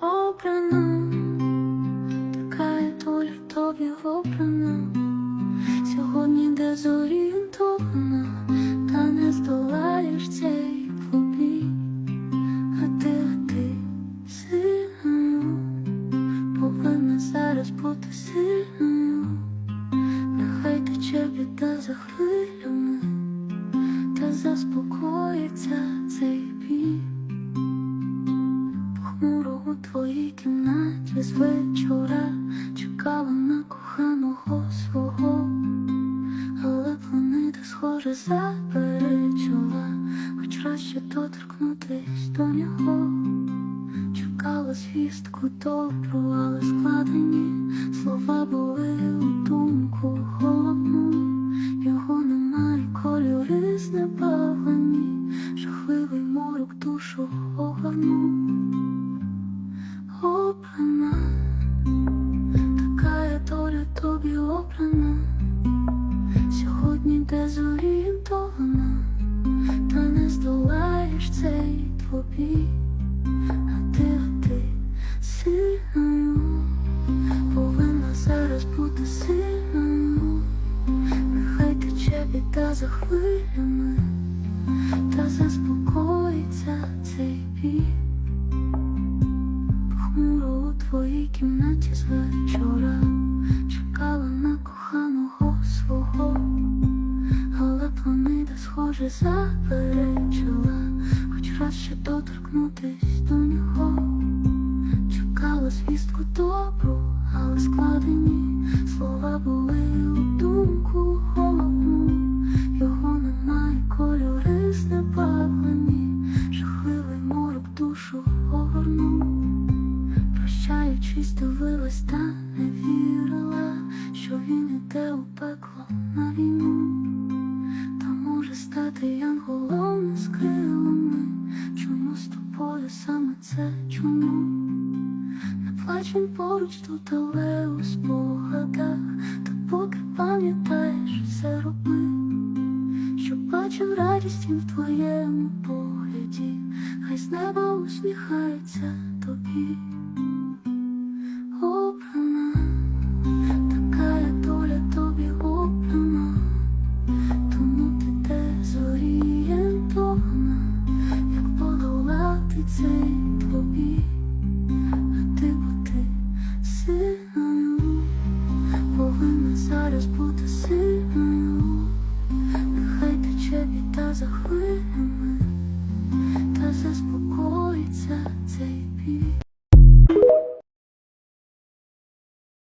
обрана, така є доля тобі обрана. Сьогодні дезорієнтована, та не здолаєш цей клубі. А ти, а ти сильною, повинна зараз бути сильною. Нехай тече біда за хвилями, та заспокоїться У кімнаті з вечора чекала на коханого свого, але планета схоже заперечила, хоч краще доторкнутись до нього. Чекала звістку добру, але складені слова були у думку головну. Його немає, кольори знебавлені, жахливий морок душу огорнув. Обрана, така є доля тобі обрана. Сьогодні дезорієнтована, та не здолаєш цей твобій. А ти, а ти сильною, повинна зараз бути сильною. Нехай тече біда за хвилями, та заспокоїться у кімнаті з вечора чекала на коханого свого, але планета схоже заперечила, хоч раз ще доторкнутись до нього. Чекала звістку добру, але складені слова були Прощаючись, дивилась та не вірила, що він іде у пекло на війну, та може стати янголом з крилами. Чому з тобою саме це? Чому? Не плач він поруч тут, але у спогадах, та поки пам'ятаєш, все роби, що бачив радість і в твоєму погляді, хай з неба усміхається тобі. заспокоїться цей біль.